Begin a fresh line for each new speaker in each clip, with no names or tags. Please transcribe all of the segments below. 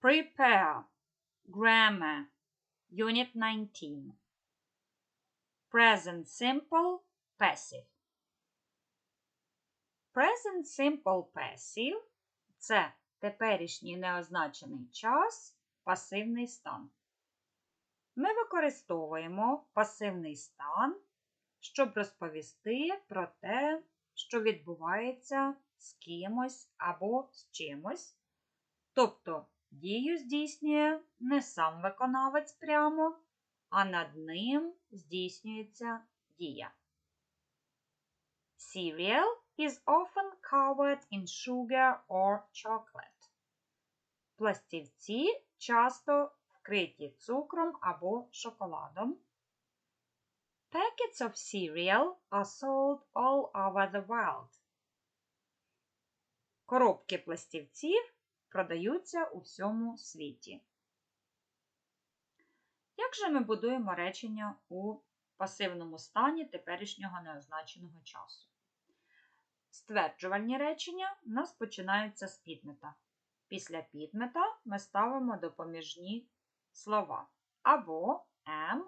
Prepare. Grammar. Unit 19. Present simple passive. Present simple passive це теперішній неозначений час, пасивний стан. Ми використовуємо пасивний стан, щоб розповісти про те, що відбувається з кимось або з чимось. Тобто дію здійснює не сам виконавець прямо, а над ним здійснюється дія. Cereal is often covered in sugar or chocolate. Пластівці часто вкриті цукром або шоколадом. Packets of cereal are sold all over the world. Коробки пластівців продаються у всьому світі. Як же ми будуємо речення у пасивному стані теперішнього неозначеного часу? Стверджувальні речення у нас починаються з підмета. Після підмета ми ставимо допоміжні слова або am,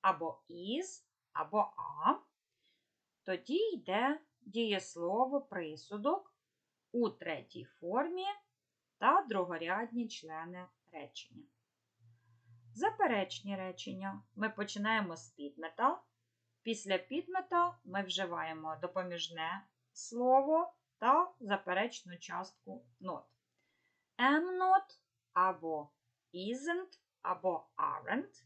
або is, або a. Тоді йде дієслово присудок у третій формі та другорядні члени речення. Заперечні речення ми починаємо з підмета. Після підмета ми вживаємо допоміжне слово та заперечну частку not. Am not або isn't або aren't.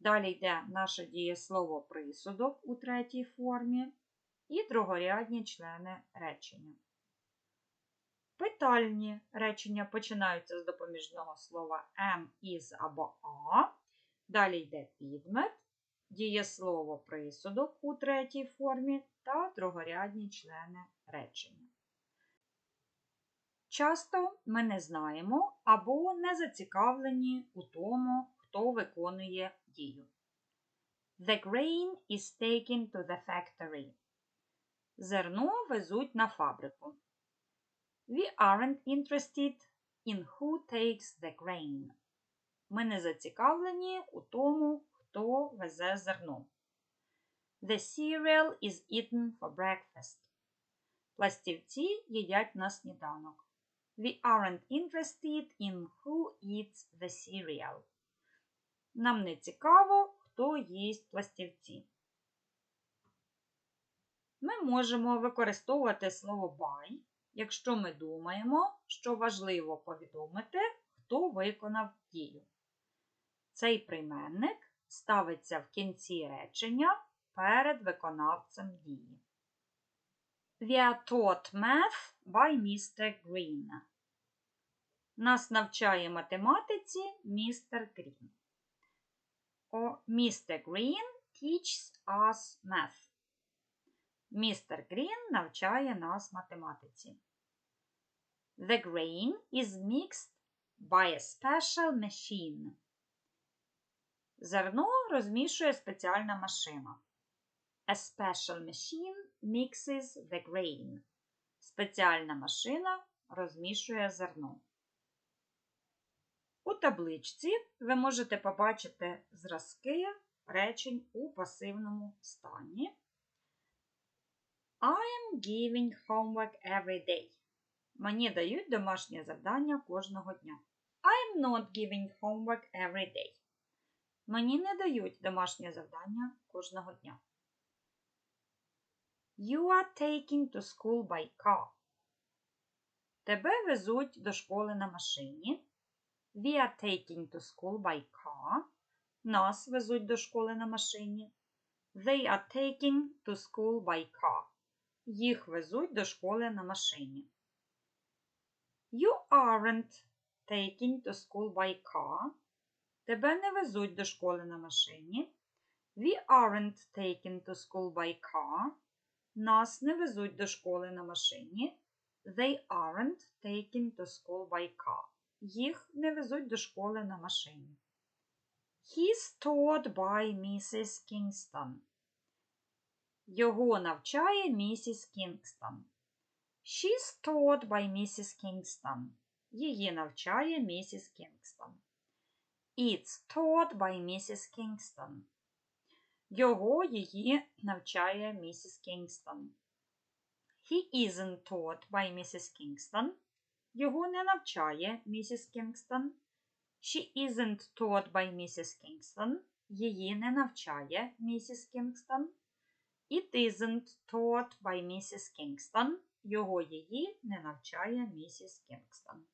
Далі йде наше дієслово присудок у третій формі і другорядні члени речення. Питальні речення починаються з допоміжного слова am, is або a. Далі йде підмет, дієслово присудок у третій формі та другорядні члени речення. Часто ми не знаємо або не зацікавлені у тому, хто виконує дію. The grain is taken to the factory. Зерно везуть на фабрику. We aren't interested in who takes the grain. Ми не зацікавлені у тому, хто везе зерно. The cereal is eaten for breakfast. Пластівці їдять на сніданок. We aren't interested in who eats the cereal. Нам не цікаво, хто їсть пластівці. Ми можемо використовувати слово by, якщо ми думаємо, що важливо повідомити, хто виконав дію. Цей прийменник ставиться в кінці речення перед виконавцем дії. We are taught math by Mr. Green. Нас навчає математиці містер Грін. О, Mr. Green teaches us math. Містер Грін навчає нас математиці. The grain is mixed by a special machine. Зерно розмішує спеціальна машина. A special machine mixes the grain. Спеціальна машина розмішує зерно. У табличці ви можете побачити зразки речень у пасивному стані. I am giving homework every day. Мені дають домашнє завдання кожного дня. I am not giving homework every day. Мені не дають домашнє завдання кожного дня. You are taking to school by car. Тебе везуть до школи на машині. We are taking to school by car. Нас везуть до школи на машині. They are taking to school by car. Їх везуть до школи на машині. You aren't taking to school by car. Тебе не везуть до школи на машині. We aren't taken to school by car. Нас не везуть до школи на машині. They aren't taken to school by car. Їх не везуть до школи на машині. He's taught by Mrs. Kingston. Його навчає місіс Кінгстон. She's taught by Mrs. Kingston. Її навчає місіс Кінгстон. It's taught by Mrs. Kingston. Його її навчає місіс Кінгстон. He isn't taught by Mrs. Kingston. Його не навчає місіс Кінгстон. She isn't taught by Mrs. Kingston. Її не навчає місіс Кінгстон. It isn't taught by Mrs. Kingston. Його її не навчає місіс Кінгстон.